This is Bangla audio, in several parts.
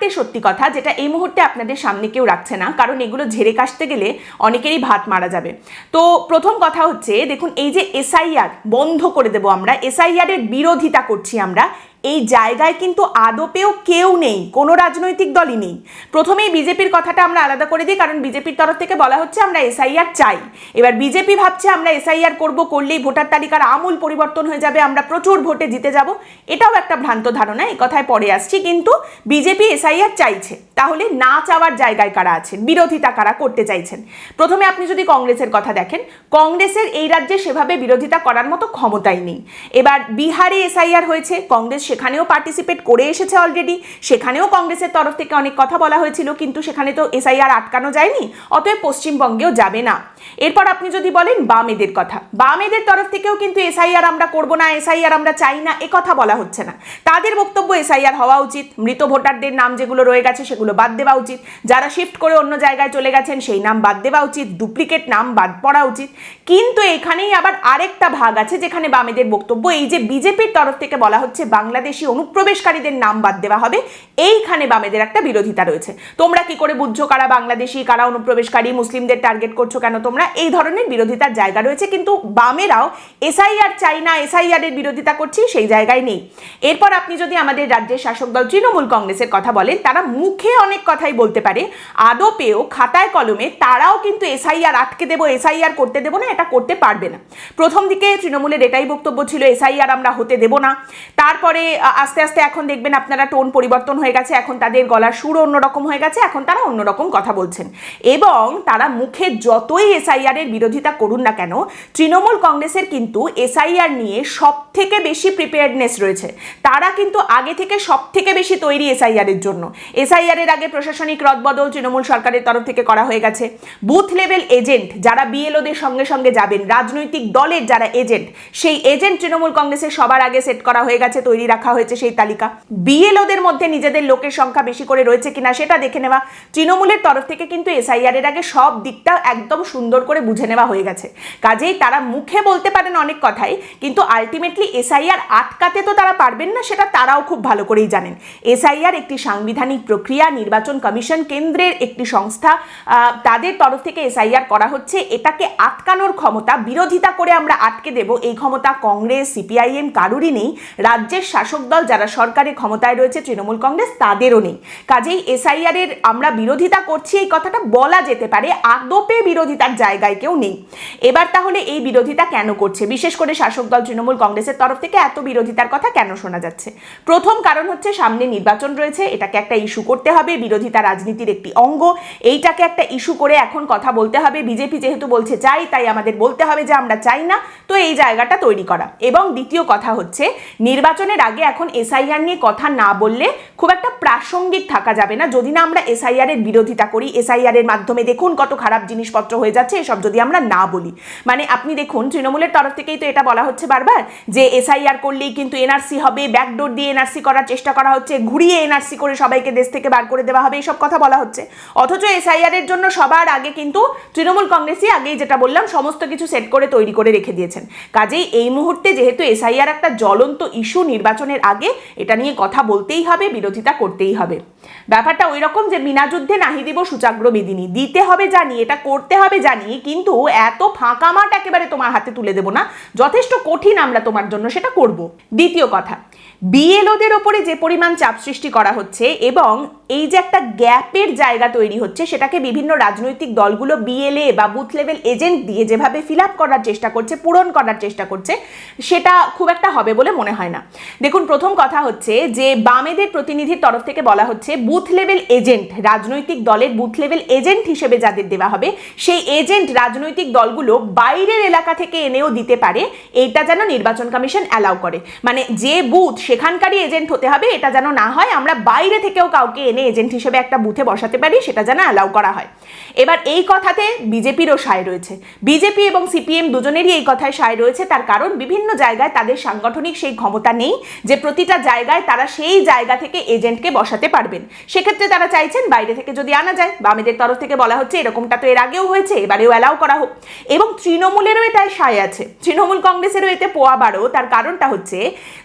চারটে সত্যি কথা, যেটা এই মুহূর্তে আপনাদের সামনে কেউ রাখছে না, কারণ এগুলো ঝেড়ে কাশতে গেলে অনেকেরই ভাত মারা যাবে। তো প্রথম কথা হচ্ছে, দেখুন, এই যে এসআইআর বন্ধ করে দেব আমরা এসআইআর এর বিরোধিতা করছি আমরা এই জায়গায় কিন্তু আদপেও কেউ নেই, কোনো রাজনৈতিক দলই নেই। প্রথমেই বিজেপির কথাটা আমরা আলাদা করে দিই, কারণ বিজেপির তরফ থেকে বলা হচ্ছে আমরা এসআইআর চাই। এবার বিজেপি ভাবছে আমরা এসআইআর করব, করলেই ভোটার তালিকার আমূল পরিবর্তন হয়ে যাবে, আমরা প্রচুর ভোটে জিতে যাব। এটাও একটা ভ্রান্ত ধারণা, এই কথায় পরে আসছি, কিন্তু বিজেপি এসআইআর চাইছে। তাহলে না চাওয়ার জায়গায় কারা আছেন? বিরোধিতা কারা করতে চাইছেন? প্রথমে আপনি যদি কংগ্রেসের কথা দেখেন, কংগ্রেসের এই রাজ্যে সেভাবে বিরোধিতা করার মতো ক্ষমতাই নেই। এবার বিহারে এসআইআর হয়েছে, কংগ্রেস সেখানেও পার্টিসিপেট করে এসেছে অলরেডি সেখানেও কংগ্রেসের তরফ থেকে অনেক কথা বলা হয়েছিল, কিন্তু সেখানে তো এসআইআর আটকানো যায়নি, অতএব পশ্চিমবঙ্গেও যাবে না। এরপর আপনি যদি বলেন বামেদের কথা। বামেদের তরফ থেকেও কিন্তু এসআইআর আমরা করব না এসআইআর আমরা চাই না, এ কথা বলা হচ্ছে না। তাদের বক্তব্য এসআইআর হওয়া উচিত, মৃত ভোটারদের নাম যেগুলো রয়ে গেছে সেগুলো বাদ দেওয়া উচিত। যারা শিফট করে অন্য জায়গায় চলে গেছেন সেই নাম বাদ দেওয়া উচিত ডুপ্লিকেট নাম বাদ পড়া উচিত। কিন্তু এখানেই আবার আরেকটা ভাগ আছে যেখানে বামেদের বক্তব্য, এই যে বিজেপির তরফ থেকে বলা হচ্ছে বাংলাদেশি অনুপ্রবেশকারীদের নাম বাদ দেওয়া হবে। এইখানে বামেদের একটা বিরোধিতা রয়েছে। তোমরা কি করে বুঝছ কারা বাংলাদেশি, কারা অনুপ্রবেশকারী, মুসলিমদের টার্গেট করছ কেন তোমরা? এই ধরনের বিরোধিতার জায়গা রয়েছে, কিন্তু বামেরাও এসআইআর চাই না, এসআইআর এর বিরোধিতা করছি, সেই জায়গায় নেই। এরপর আপনি যদি আমাদের রাজ্যের শাসক দল তৃণমূল কংগ্রেসের কথা বলেন, তারা মুখে অনেক কথাই বলতে পারে, আদপেও খাতায় কলমে তারাও কিন্তু এসআইআর আটকে দেবো, এসআইআর করতে দেবো না, এটা করতে পারবে না। প্রথম দিকে তৃণমূলের এটাই বক্তব্য ছিল, এসআইআর আমরা হতে দেবো না। তারপরে আস্তে আস্তে এখন দেখবেন আপনারা টোন পরিবর্তন হয়ে গেছে, এখন তাদের গলার সুর অন্যরকম হয়ে গেছে, এখন তারা অন্যরকম কথা বলছেন। এবং তারা মুখে যতই এসআইআর এর বিরোধিতা করুন না কেন, তৃণমূল কংগ্রেসের কিন্তু এসআইআর নিয়ে সব থেকে বেশি প্রিপেয়ারনেস রয়েছে। তারা কিন্তু আগে থেকে সব থেকে বেশি তৈরি এসআইআর এর জন্য। এসআইআর এর আগে প্রশাসনিক রদবদল তৃণমূল সরকারের তরফ থেকে করা হয়ে গেছে। বুথ লেভেল এজেন্ট যারা বিএলওদের সঙ্গে সঙ্গে যাবেন, রাজনৈতিক দলের যারা এজেন্ট সেই এজেন্ট তৃণমূল কংগ্রেসের সবার আগে সেট করা হয়ে গেছে, তৈরি রাখা হয়েছে সেই তালিকা। বিএলওদের মধ্যে নিজেদের লোকের সংখ্যা বেশি করে রয়েছে কিনা সেটা দেখে নেওয়া। তৃণমূলের তরফ থেকে কিন্তু এসআইআর এর আগে সব দিকটা একদম সুন্দর করে বুঝে নেওয়া হয়ে গেছে। কাজেই তারা মুখে বলতে পারেন অনেক কথাই, কিন্তু আলটিমেটলি এসআইআর আটকাতে তো তারা পারবেন না, সেটা তারাও খুব ভালো করেই জানেন। এসআইআর একটি সাংবিধানিক প্রক্রিয়া, নির্বাচন কমিশন কেন্দ্রের একটি সংস্থা তাদের তরফ থেকে এসআইআর করা হচ্ছে। এটাকে আটকানোর ক্ষমতা বিরোধিতা করে আমরা আটকে দেব। এই ক্ষমতা কংগ্রেস, সিপিআইএম কারুরই নেই। রাজ্যের শাসক দল যারা সরকারের ক্ষমতায় রয়েছে, তৃণমূল কংগ্রেস তাদেরও নেই। কাজেই এসআইআর এর আমরা বিরোধিতা করছি, এই কথাটা বলা যেতে পারে, আদপে বিরোধিতার জায়গায় কেউ নেই। এবার তাহলে এই বিরোধিতা কেন করছে? বিশেষ করে শাসক দল তৃণমূল কংগ্রেসের তরফ থেকে এত বিরোধিতার কথা কেন শোনা যাচ্ছে? প্রথম কারণ হচ্ছে সামনে নির্বাচন রয়েছে, এটাকে একটা ইস্যু করতে হবে, বিরোধিতা রাজনীতির একটি অঙ্গ। এইটাকে একটা ইস্যু করে এখন কথা বলতে হবে, বিজেপি যেহেতু বলছে চাই, তাই আমাদের বলতে হবে যে আমরা চাই না, তো এই জায়গাটা তৈরি করা। এবং দ্বিতীয় কথা হচ্ছে, নির্বাচনের আগে এখন এসআইআর নিয়ে কথা না বললে খুব একটা প্রাসঙ্গিক থাকা যাবে না। যদি না আমরা এসআইআর এর বিরোধিতা করি এসআইআর এর মাধ্যমে দেখুন কত খারাপ জিনিসপত্র হয়ে যাচ্ছে, এসব যদি আমরা না বলি। মানে আপনি দেখুন, তৃণমূলের তরফ থেকেই তো এটা বলা হচ্ছে বারবার যে এসআইআর করলেই কিন্তু এনআরসি হবে, ব্যাকডোর দিয়ে এনআরসি করার চেষ্টা করা হচ্ছে, ঘুরিয়ে এনআরসি করে সবাইকে দেশ থেকে বার করে দেওয়া হবে এইসব কথা বলা হচ্ছে। অথচ এসআইআর এর জন্য সবার আগে কিন্তু তৃণমূল কংগ্রেসই আগেই যেটা বললাম, সমস্ত কিছু সেট করে তৈরি করে রেখে দিয়েছেন। কাজেই এই মুহূর্তে যেহেতু এসআইআর একটা জ্বলন্ত ইস্যু নির্বাচনের আগে এটা নিয়ে কথা বলতেই হবে, বিরোধিতা করতেই হবে। ব্যাপারটা ওই রকম যে বিনা যুদ্ধে নাহি দিব সুচাগ্র মেদিনী দিতে হবে জানি, এটা করতে হবে জানি, কিন্তু এত ফাঁকা মাঠ একেবারে তোমার হাতে তুলে দেব না। যথেষ্ট কঠিন আমরা তোমার জন্য সেটা করব। দ্বিতীয় কথা বিএলওদের ওপরে যে পরিমাণ চাপ সৃষ্টি করা হচ্ছে এবং এই যে একটা গ্যাপের জায়গা তৈরি হচ্ছে, সেটাকে বিভিন্ন রাজনৈতিক দলগুলো বিএলএ বা বুথ লেভেল এজেন্ট দিয়ে যেভাবে ফিল আপ করার চেষ্টা করছে, পূরণ করার চেষ্টা করছে, সেটা খুব একটা হবে বলে মনে হয় না। দেখুন, প্রথম কথা হচ্ছে যে বামেদের প্রতিনিধির তরফ থেকে বলা হচ্ছে বুথ লেভেল এজেন্ট, রাজনৈতিক দলের বুথ লেভেল এজেন্ট হিসেবে যাদের দেওয়া হবে, সেই এজেন্ট রাজনৈতিক দলগুলো বাইরের এলাকা থেকে এনেও দিতে পারে এইটা যেন নির্বাচন কমিশন অ্যালাউ করে। মানে যে বুথ সেখানকারই এজেন্ট হতে হবে, এটা যেন না হয়। আমরা বাইরে থেকেও কাউকে এনে এজেন্ট হিসেবে একটা বুথে বসাতে পারি, সেটা যেন অ্যালাউ করা হয়। এবার এই কথাতে বিজেপিরও সায় রয়েছে। বিজেপি এবং সিপিএম দুজনেরই এই কথায় সায় রয়েছে, তার কারণ বিভিন্ন জায়গায় তাদের সাংগঠনিক সেই ক্ষমতা নেই যে প্রতিটা জায়গায় তারা সেই জায়গা থেকে এজেন্টকে বসাতে পারবেন। সেক্ষেত্রে তারা চাইছেন বাইরে থেকে যদি আনা যায় বামেদের তরফ থেকে বলা হচ্ছে এরকমটা তো এর আগেও হয়েছে, এবারেও অ্যালাউ করা হোক। এবং তৃণমূলেরও এটায় সায় আছে। তৃণমূল কংগ্রেসেরও এতে পোয়া বারো, তার কারণটা হচ্ছে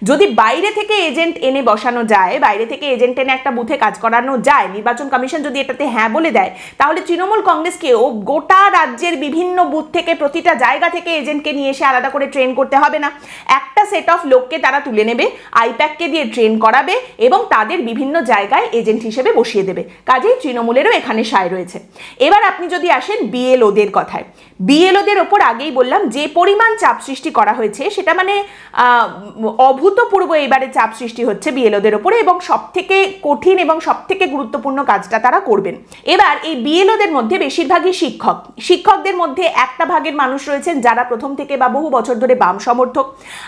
যদি বাইরে থেকে এজেন্ট এনে বসানো যায়, বাইরে থেকে এজেন্ট এনে একটা বুথে কাজ করানো যায়, নির্বাচন কমিশন যদি এটাতে হ্যাঁ বলে দেয়, তাহলে তৃণমূল কংগ্রেসকেও গোটা রাজ্যের বিভিন্ন বুথ থেকে প্রতিটা জায়গা থেকে এজেন্টকে নিয়ে এসে আলাদা করে ট্রেন করতে হবে না। একটা সেট অফ লোককে তারা তুলে নেবে আইপ্যাককে দিয়ে ট্রেন করাবে এবং তাদের বিভিন্ন জায়গায় এজেন্ট হিসেবে বসিয়ে দেবে। কাজেই তৃণমূলেরও এখানে সায় রয়েছে। এবার আপনি যদি আসেন বিএলওদের কথায় বিএলওদের ওপর আগেই বললাম, যে পরিমাণ চাপ সৃষ্টি করা হয়েছে, সেটা মানে অভূতপূর্ব এবারে চাপ সৃষ্টি হচ্ছে বিএলওদের ওপরে এবং সব থেকে কঠিন এবং সব থেকে গুরুত্বপূর্ণ কাজটা তারা করবেন। এবার এই বিএলওদের মধ্যে বেশিরভাগই শিক্ষক। শিক্ষকদের মধ্যে একটা ভাগের মানুষ রয়েছেন যারা প্রথম থেকে বা বহু বছর ধরে বাম সমর্থক।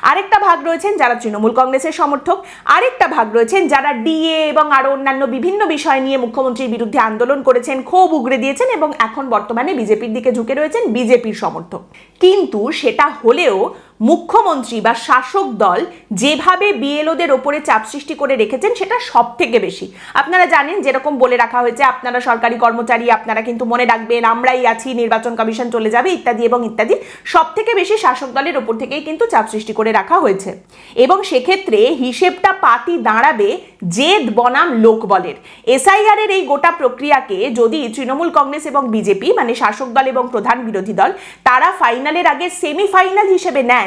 আরেকটা ভাগ রয়েছেন যারা তৃণমূল কংগ্রেসের সমর্থক। আরেকটা ভাগ রয়েছেন যারা ডিএ এবং আরও অন্যান্য বিভিন্ন বিষয় নিয়ে মুখ্যমন্ত্রীর বিরুদ্ধে আন্দোলন করেছেন, ক্ষোভ উগরে দিয়েছেন এবং এখন বর্তমানে বিজেপির দিকে ঝুঁকে রয়েছেন বিজেপির সমর্থক। কিন্তু সেটা হলেও মুখ্যমন্ত্রী বা শাসক দল যেভাবে বিএলওদের ওপরে চাপ সৃষ্টি করে রেখেছেন, সেটা সব থেকে বেশি। আপনারা জানেন, যেরকম বলে রাখা হয়েছে, আপনারা সরকারি কর্মচারী, আপনারা কিন্তু মনে রাখবেন, আমরাই আছি, নির্বাচন কমিশন চলে যাবে, ইত্যাদি এবং ইত্যাদি। সব থেকে বেশি শাসক দলের ওপর থেকেই কিন্তু চাপ সৃষ্টি করে রাখা হয়েছে। এবং সেক্ষেত্রে হিসেবটা পাতি দাঁড়াবে জেদ বনাম লোক বলের। এসআইআর এর এই গোটা প্রক্রিয়াকে যদি তৃণমূল কংগ্রেস এবং বিজেপি মানে শাসক দল এবং প্রধান বিরোধী দল, তারা ফাইনালের আগে সেমিফাইনাল হিসেবে নেন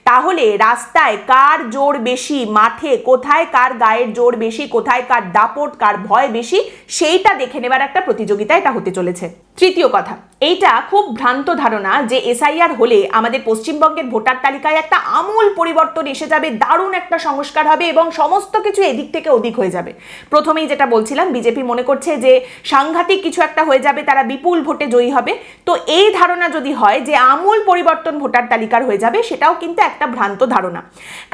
তাহলে রাস্তায় কার জোর বেশি, মাঠে কোথায় কার গায়ের জোর বেশি, কোথায় কার দাপট, কার ভয় বেশি, সেইটা দেখে নেবার একটা প্রতিযোগিতা এটা হতে চলেছে। তৃতীয় কথা, এইটা খুব ভ্রান্ত ধারণা যে এসআইআর হলে আমাদের পশ্চিমবঙ্গের ভোটার তালিকায় একটা আমূল পরিবর্তন এসে যাবে, দারুণ একটা সংস্কার হবে এবং সমস্ত কিছু এদিক থেকে ওদিক হয়ে যাবে। প্রথমেই যেটা বলছিলাম, বিজেপি মনে করছে যে সাংঘাতিক কিছু একটা হয়ে যাবে, তারা বিপুল ভোটে জয়ী হবে। তো এই ধারণা যদি হয় যে আমূল পরিবর্তন ভোটার তালিকার হয়ে যাবে, সেটাও কিন্তু একটা ভ্রান্ত ধারণা।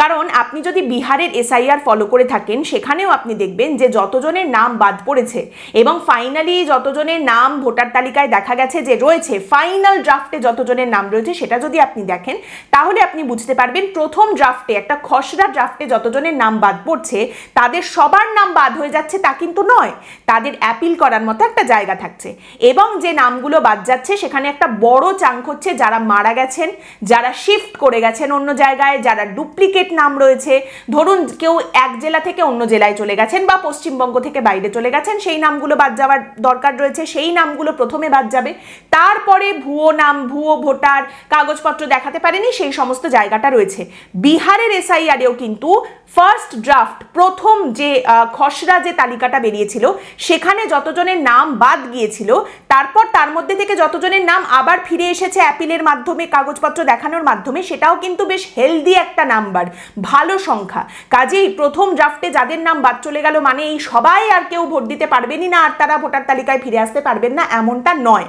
কারণ আপনি যদি বিহারের এসআইআর ফলো করে থাকেন, সেখানেও আপনি দেখবেন যে যতজনের নাম বাদ পড়েছে এবং ফাইনালি যতজনের নাম ভোটার তালিকায় দেখা গেছে যে রয়েছে ফাইনাল ড্রাফটে যতজনের নাম রয়েছে সেটা যদি আপনি দেখেন, তাহলে আপনি বুঝতে পারবেন প্রথম ড্রাফটে একটা খসড়া ড্রাফটে যতজনের নাম বাদ পড়ছে, তাদের সবার নাম বাদ হয়ে যাচ্ছে তা কিন্তু নয়, তাদের অ্যাপিল করার মতো একটা জায়গা থাকছে। এবং যে নামগুলো বাদ যাচ্ছে, সেখানে একটা বড় চাঙ্ক হচ্ছে যারা মারা গেছেন, যারা শিফট করে গেছেন অন্য জায়গায় যারা ডুপ্লিকেট নাম রয়েছে, ধরুন কেউ এক জেলা থেকে অন্য জেলায় চলে গেছেন বা পশ্চিমবঙ্গ থেকে বাইরে চলে গেছেন, সেই নামগুলো বাদ যাওয়ার দরকার রয়েছে, সেই নামগুলো প্রথমে বাদ যাবে। তারপরে ভুয়ো নাম, ভুয়ো ভোটার, কাগজপত্র দেখাতে পারেনি, সেই সমস্ত জায়গাটা রয়েছে। বিহারের এসআইআরেও কিন্তু ফার্স্ট ড্রাফট প্রথম যে খসড়া যে তালিকাটা বেরিয়েছিল, সেখানে যতজনের নাম বাদ গিয়েছিল, তারপর তার মধ্যে থেকে যতজনের নাম আবার ফিরে এসেছে অ্যাপিলের মাধ্যমে, কাগজপত্র দেখানোর মাধ্যমে, সেটাও কিন্তু বেশ হেলদি একটা নাম্বার ভালো সংখ্যা। কাজেই প্রথম ড্রাফটে যাদের নাম বাদ চলে গেল মানে এই সবাই আর কেউ ভোট দিতে পারবেনই না, আর তারা ভোটার তালিকায় ফিরে আসতে পারবেন না, এমনটা নয়।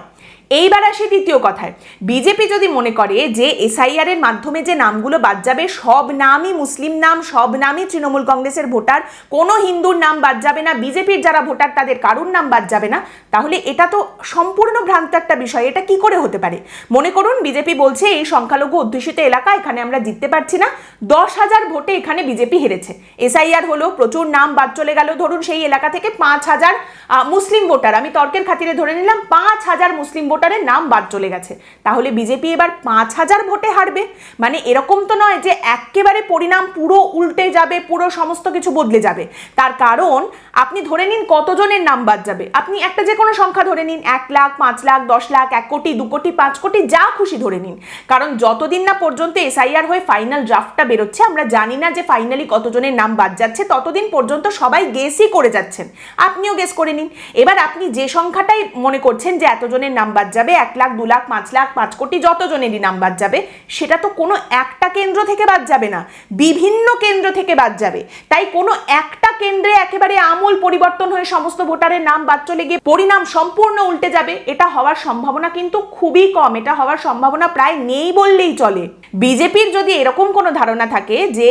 এইবার আসি দ্বিতীয় কথায়। বিজেপি যদি মনে করে যে এসআইআর এর মাধ্যমে যে নামগুলো বাদ যাবে, সব নামই মুসলিম নাম, সব নামই তৃণমূল কংগ্রেসের ভোটার, কোনো হিন্দুর নাম বাদ যাবে না, বিজেপির যারা ভোটার তাদের কারুর নাম বাদ যাবে না, তাহলে এটা তো সম্পূর্ণ ভ্রান্ত একটা বিষয়। এটা কি করে হতে পারে? মনে করুন, বিজেপি বলছে এই সংখ্যালঘু অধ্যুষিত এলাকা, এখানে আমরা জিততে পারছি না, দশ হাজার ভোটে এখানে বিজেপি হেরেছে। এসআইআর হলো, প্রচুর নাম বাদ চলে গেল, ধরুন সেই এলাকা থেকে পাঁচ হাজার মুসলিম ভোটার, আমি তর্কের খাতিরে ধরে নিলাম, পাঁচ হাজার মুসলিম ভোটারের নাম বাদ চলে গেছে। তাহলে বিজেপি এবার পাঁচ হাজার ভোটে হারবে? মানে এরকম তো নয় যে একেবারে পরিণাম পুরো উল্টে যাবে, পুরো সমস্ত কিছু বদলে যাবে। তার কারণ, আপনি ধরে নিন কতজনের নাম বাদ যাবে? আপনি একটা যে কোনো সংখ্যা ধরে নিন, এক লাখ, পাঁচ লাখ, দশ লাখ, এক কোটি, দু কোটি, পাঁচ কোটি, যা খুশি ধরে নিন। কারণ যতদিন না পর্যন্ত এসআইআর হয়ে ফাইনাল ড্রাফটটা বেরোচ্ছে, আমরা জানি না যে ফাইনালি কতজনের নাম বাদ যাচ্ছে, ততদিন পর্যন্ত সবাই গেসই করে যাচ্ছেন। আপনিও গেস করে নিন। এবার আপনি যে সংখ্যাটাই মনে করছেন যে এতজনের নাম বাদ যাবে, এক লাখ, দু লাখ, পাঁচ লাখ, পাঁচ কোটি যতজনেরই নাম বাদ যাবে, সেটা তো কোনো একটা কেন্দ্র থেকে বাদ যাবে না, বিভিন্ন কেন্দ্র থেকে বাদ যাবে। তাই কোনো একটা কেন্দ্রে একেবারে আমূল পরিবর্তন হয়ে সমস্ত ভোটারের নাম বাদ চলে গিয়ে পরিণাম সম্পূর্ণ উল্টে যাবে, এটা হওয়ার সম্ভাবনা কিন্তু খুবই কম, এটা হওয়ার সম্ভাবনা প্রায় নেই বললেই চলে। বিজেপির যদি এরকম কোনো ধারণা থাকে যে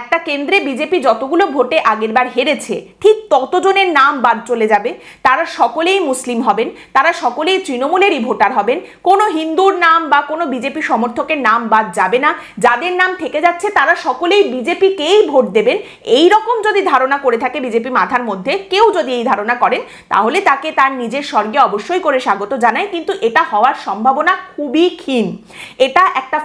একটা কেন্দ্রে বিজেপি যতগুলো ভোটে আগেরবার হেরেছে, ঠিক ততজনের নাম বাদ চলে যাবে। তারা সকলেই মুসলিম হবেন, তারা সকলেই তৃণমূলেরই ভোটার হবেন। কোনো হিন্দুর নাম বা কোনো বিজেপি সমর্থকের নাম বাদ যাবে না। যাদের নাম থেকে যাচ্ছে, তারা সকলেই বিজেপিকেই ভোট দেবেন। এই রকম যদি ধারণা করে থাকে বিজেপি মাথার মধ্যে, কেউ যদি এই ধারণা করেন, তাহলে তাকে তার নিজের স্বর্গে অবশ্যই করে স্বাগত জানায় কিন্তু এটা হওয়ার সম্ভাবনা খুবই ক্ষীণ। এটা একটা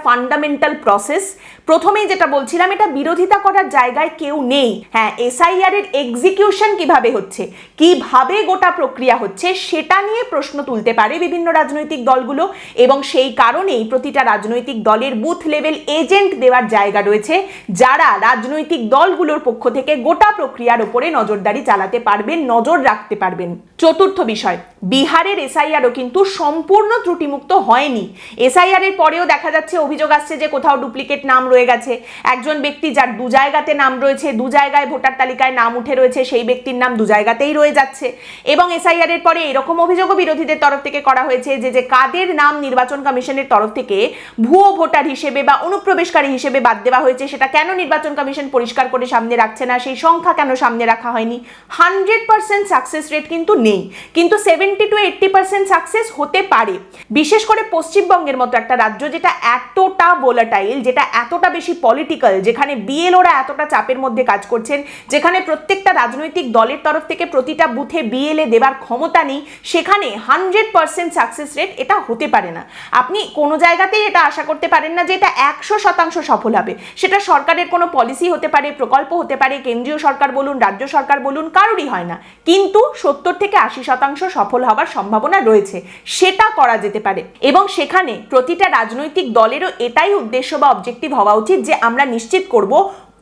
ফান্ডামেন্টাল প্রসেস প্রথমেই যেটা বলছিলাম, এটা বিরোধিতা করার জায়গায় কেউ নেই। হ্যাঁ এসআইআর এর এক্সিকিউশন কীভাবে হচ্ছে? কীভাবে গোটা প্রক্রিয়া হচ্ছে? সেটা নিয়ে প্রশ্ন তুলতে পারে বিভিন্ন রাজনৈতিক দলগুলো এবং সেই কারণেই প্রতিটা রাজনৈতিক দলের বুথ লেভেল এজেন্ট দেওয়ার জায়গা রয়েছে, যারা রাজনৈতিক দলগুলোর পক্ষ থেকে গোটা প্রক্রিয়ার উপরে নজরদারি চালাতে পারবেন, নজর রাখতে পারবেন। চতুর্থ বিষয়, বিহারের এসআইআরও কিন্তু সম্পূর্ণ ত্রুটিমুক্ত হয়নি। এসআইআর এর পরেও দেখা যাচ্ছে, অভিযোগ আসছে যে কোথাও ডুপ্লিকেট নাম রয়ে গেছে। একজন ব্যক্তি যার দু জায়গাতে নাম রয়েছে, দু জায়গায় ভোটার তালিকায় নাম উঠে রয়েছে, সেই ব্যক্তির নাম দু জায়গাতেই রয়ে যাচ্ছে। এবং এসআইআর এর পরে এরকম অভিযোগও বিরোধীদের তরফ থেকে করা হয়েছে যে যে কাদের নাম নির্বাচন কমিশনের তরফ থেকে ভুয়ো ভোটার হিসেবে বা অনুপ্রবেশকারী হিসেবে বাদ দেওয়া হয়েছে, সেটা কেন নির্বাচন কমিশন পরিষ্কার করে সামনে রাখছে না? সেই সংখ্যা কেন সামনে রাখা হয়নি? হান্ড্রেড পার্সেন্ট সাকসেস রেট কিন্তু নেই। কিন্তু seventy to eighty percent success হতে পারে। বিশেষ করে পশ্চিমবঙ্গের মতো একটা রাজ্য যেটা এতটা ভোলাটাইল যেটা এতটা বেশি পলিটিক্যাল যেখানে বিএলওরা এতটা চাপের মধ্যে কাজ করছেন, যেখানে প্রত্যেকটা রাজনৈতিক দলের তরফ থেকে প্রতিটা বুথে বিএলএ দেবার ক্ষমতা নেই, সেখানে হান্ড্রেড পার্সেন্ট সাকসেস রেট এটা হতে পারে না। আপনি কোনো জায়গাতেই এটা আশা করতে পারেন না যে এটা একশো শতাংশ সফল হবে। সেটা সরকারের কোনো পলিসি হতে পারে, প্রকল্প হতে পারে, কেন্দ্রীয় সরকার বলুন, রাজ্য সরকার বলুন, কারোরই হয় না। কিন্তু সত্তর থেকে আশি শতাংশ সফল হওয়ার সম্ভাবনা রয়েছে। সেটা করা যেতে পারে। এবং সেখানে প্রতিটা রাজনৈতিক দলেরও এটাই উদ্দেশ্য বা অবজেক্টিভ হওয়া উচিত যে আমরা নিশ্চিত করব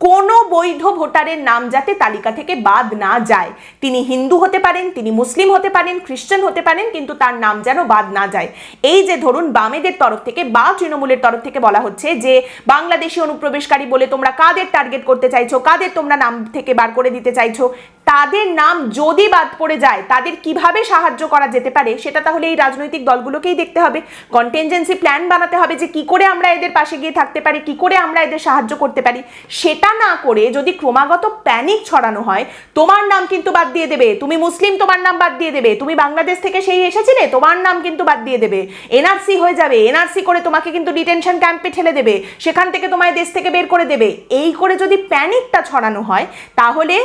কোনো বৈধ ভোটারের নাম যাতে তালিকা থেকে বাদ না যায়। তিনি হিন্দু হতে পারেন, তিনি মুসলিম হতে পারেন, খ্রিস্টান হতে পারেন, কিন্তু তার নাম যেন বাদ না যায়। এই যে ধরুন বামেদের তরফ থেকে বা তৃণমূলের তরফ থেকে বলা হচ্ছে যে, বাংলাদেশি অনুপ্রবেশকারী বলে তোমরা কাদের টার্গেট করতে চাইছো, কাদের তোমরা নাম থেকে বার করে দিতে চাইছো তাদের নাম যদি বাদ পড়ে যায়, তাদের কীভাবে সাহায্য করা যেতে পারে, সেটা তাহলে এই রাজনৈতিক দলগুলোকেই দেখতে হবে। কন্টেনজেন্সি প্ল্যান বানাতে হবে যে কি করে আমরা এদের পাশে গিয়ে থাকতে পারি, কি করে আমরা এদের সাহায্য করতে পারি। সেটা না করে যদি ক্রমাগত প্যানিক ছড়ানো হয়, তোমার নাম কিন্তু বাদ দিয়ে দেবে, তুমি মুসলিম, তোমার নাম বাদ দিয়ে দেবে, তুমি বাংলাদেশ থেকে সেই এসেছিলে, তোমার নাম কিন্তু বাদ দিয়ে দেবে। এনআরসি হয়ে যাবে, এনআরসি করে তোমাকে কিন্তু ডিটেনশন ক্যাম্পে ঠেলে দেবে, সেখান থেকে তোমায় দেশ থেকে বের করে দেবে। এই করে যদি প্যানিকটা ছড়ানো হয়, তাহলে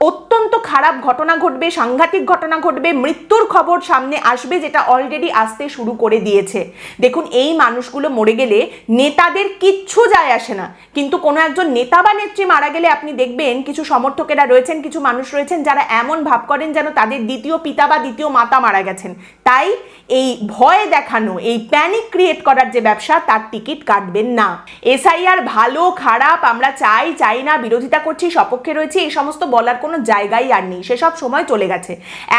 অত্যন্ত খারাপ ঘটনা ঘটবে, সাংঘাতিক ঘটনা ঘটবে, মৃত্যুর খবর সামনে আসবে যেটা অলরেডি আসতে শুরু করে দিয়েছে। দেখুন, এই মানুষগুলো মরে গেলে নেতাদের কিচ্ছু যায় আসে না। কিন্তু কোনো একজন নেতা বা নেত্রী মারা গেলে আপনি দেখবেন কিছু সমর্থকেরা রয়েছেন, কিছু মানুষ রয়েছেন যারা এমন ভাব করেন যেন তাদের দ্বিতীয় পিতা বা দ্বিতীয় মাতা মারা গেছেন। তাই এই ভয় দেখানো, এই প্যানিক ক্রিয়েট করার যে ব্যবসা, তার টিকিট কাটবেন না। এসআইআর ভালো, খারাপ, আমরা চাই চাই না, বিরোধিতা করছি, সপক্ষে রয়েছে, এই সমস্ত বলার কোনো জায়গাই আর নেই সেসব সময় চলে গেছে।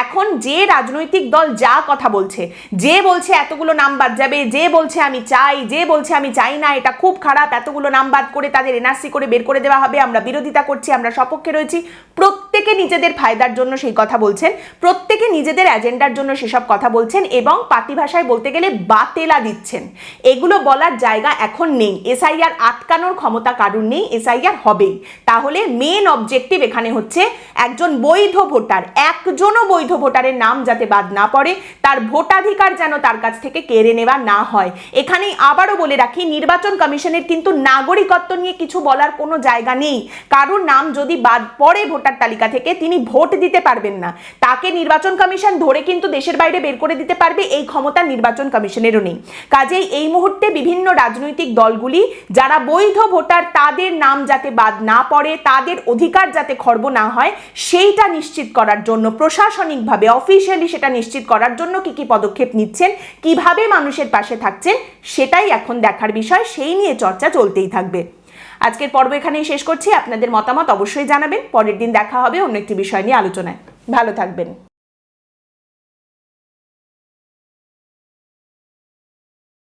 এখন যে রাজনৈতিক দল যা কথা বলছে, যে বলছে এতগুলো নাম বাদ যাবে, যে বলছে আমি চাই, যে বলছে আমি চাই না, এটা খুব খারাপ, এতগুলো নাম বাদ করে তাদের এনআরসি করে বের করে দেওয়া হবে, আমরা বিরোধিতা করছি, আমরা সপক্ষে রয়েছি, প্রত্যেকে নিজেদের ফায়দার জন্য সেই কথা বলছেন, প্রত্যেকে নিজেদের এজেন্ডার জন্য সেসব কথা বলছেন এবং পাতি ভাষায় বলতে গেলে বাতেলা দিচ্ছেন। এগুলো বলার জায়গা এখন নেই। এসআইআর আটকানোর ক্ষমতা কারুর নেই, এসআইআর হবেই। তাহলে মেন অবজেক্টিভ এখানে হচ্ছে একজন বৈধ ভোটার, একজনও বৈধ ভোটারের নাম যাতে বাদ না পড়ে, তার ভোটাধিকার যেন তার কাছ থেকে কেড়ে নেওয়া না হয়। এখানেই আবারও বলে রাখি, নির্বাচন কমিশনের কিন্তু নাগরিকত্ব নিয়ে কিছু বলার কোনো জায়গা নেই। কারোর নাম যদি বাদ পড়ে ভোটার তালিকা থেকে তিনি ভোট দিতে পারবেন না। তাকে নির্বাচন কমিশন ধরে কিন্তু দেশের বাইরে বের করে দিতে পারবে এই ক্ষমতা নির্বাচন কমিশনেরও নেই। কাজেই এই মুহূর্তে বিভিন্ন রাজনৈতিক দলগুলি, যারা বৈধ ভোটার, তাদের নাম যাতে বাদ না পড়ে, তাদের অধিকার যাতে খর্ব না হয়, সেইটা নিশ্চিত করার জন্য, প্রশাসনিকভাবে অফিসিয়ালি সেটা নিশ্চিত করার জন্য কি কি পদক্ষেপ নিচ্ছেন, কীভাবে মানুষের পাশে থাকছেন, সেটাই এখন দেখার বিষয়, সেই নিয়ে চর্চা চলতেই থাকবে। আজকের পর্ব এখানেই শেষ করছি। আপনাদের মতামত অবশ্যই জানাবেন। পরের দিন দেখা হবে অন্য একটি বিষয় নিয়ে আলোচনায়। ভালো থাকবেন।